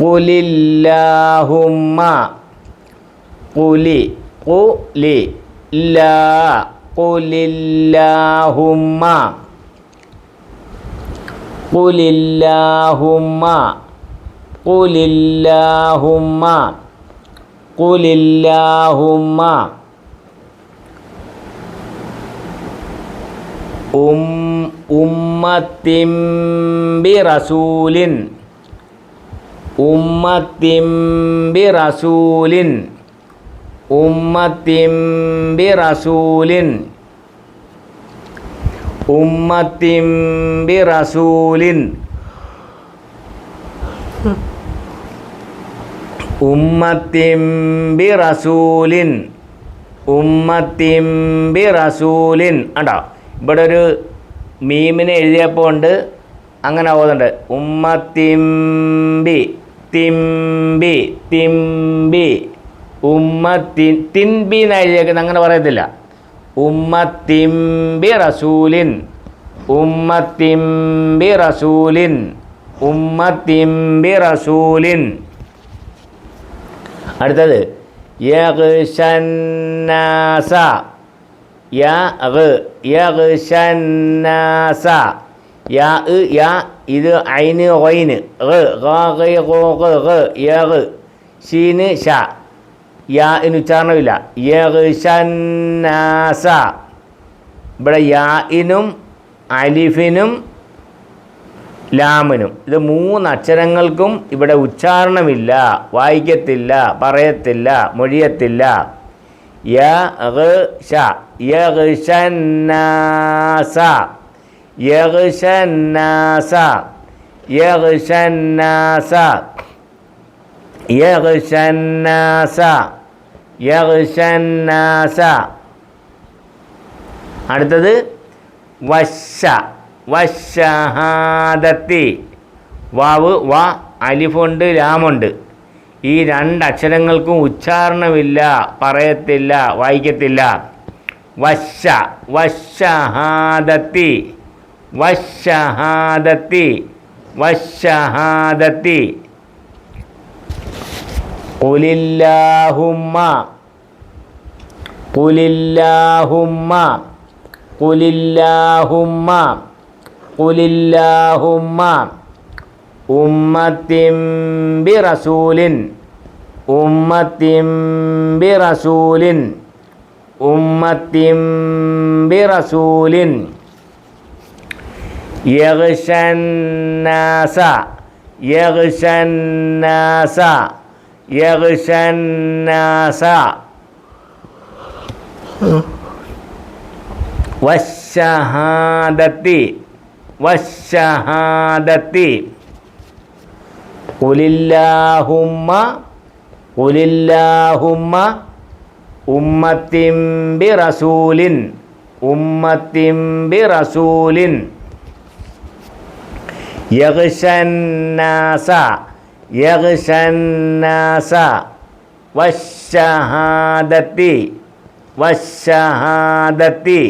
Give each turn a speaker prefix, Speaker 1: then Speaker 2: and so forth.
Speaker 1: കുലില്ലാഹുമ്മ. കുലി കുലി ലാ കുലില്ലാഹുമ്മ. കുലില്ലാഹുമ്മ കുലില്ലാഹുമ്മ കുലില്ലാഹുമ്മ. ഉം ഉമ്മത്തിം ബിറസൂലിൻ. ഉമ്മത്തിം ബിറസൂലിൻ. ഉമ്മത്തിം ബിറസൂലിൻ. ഉമ്മത്തിം ബിറസൂലിൻ. ഉമ്മത്തിം ബിറസൂലിൻ. ഉമ്മത്തിം ബിറസൂലിൻ. അണ്ടോ ഇവിടെ ഒരു മീമിനെ എഴുതിയപ്പോൾ ഉണ്ട്. അങ്ങനെ ഓതുണ്ട് ഉമ്മത്തിമ്പി തിമ്പി തിമ്പി ഉമ്മത്തി തിൻബി എന്ന് എഴുതിയേക്കുന്നത് അങ്ങനെ പറയത്തില്ല ഉമ്മത്തിമ്പി റസൂലിൻ ഉമ്മത്തിമ്പി റസൂലിൻ ഉമ്മത്തിമ്പി റസൂലിൻ അടുത്തത് യഗ്ഷന്നാസ യ യഗ്ഷന്നാസ യാ യാ ഇത് ഐന് ഒയിന് ഷീന് ഷ യാ ഇന് ഉച്ചാരണമില്ല. യഗ്ഷന്നാസ ഇവിടെ യാ ഇനും അലിഫിനും ലാമിനും. ഇത് മൂന്ന് അക്ഷരങ്ങൾക്കും ഇവിടെ ഉച്ചാരണമില്ല. വായിക്കത്തില്ല പറയത്തില്ല മൊഴിയത്തില്ല. ഷ യഗ്ഷന്നാസ അടുത്തത് വശ വശഹാദത്തി. വാവ് വ അലിഫുണ്ട് ലാമുണ്ട്. ഈ രണ്ട് അക്ഷരങ്ങൾക്കും ഉച്ചാരണമില്ല പറയത്തില്ല വായിക്കത്തില്ല. വശ വശഹാദത്തി. വശഹാദത്തി വശഹാദത്തി. കുലില്ലാഹുമ്മ കുലില്ലാഹുമ്മ കുലില്ലാഹുമ്മ കുലില്ലാഹുമ്മ. ഉമ്മത്തിമ്പി റസൂലിൻ ഉമ്മത്തിമ്പി റസൂലിൻ ഉമ്മത്തിമ്പി ബിറസൂലിൻ. യഗ്ഷന്നാസ യഹ്ഷന്നാസ യഹ്ഷന്നാസ വശഹാദത്തി വശഹാദത്തി ഉലില്ലാഹുമ്മ ഉലില്ലാഹുമ്മ ഉമ്മത്തിം റസൂലിൻ ഉമ്മത്തിം ബിറസൂലിൻ. യഗ്ഷന്നാസ യഗ്ഷന്നാസ വശഹാദത്തി വശഹാദത്തി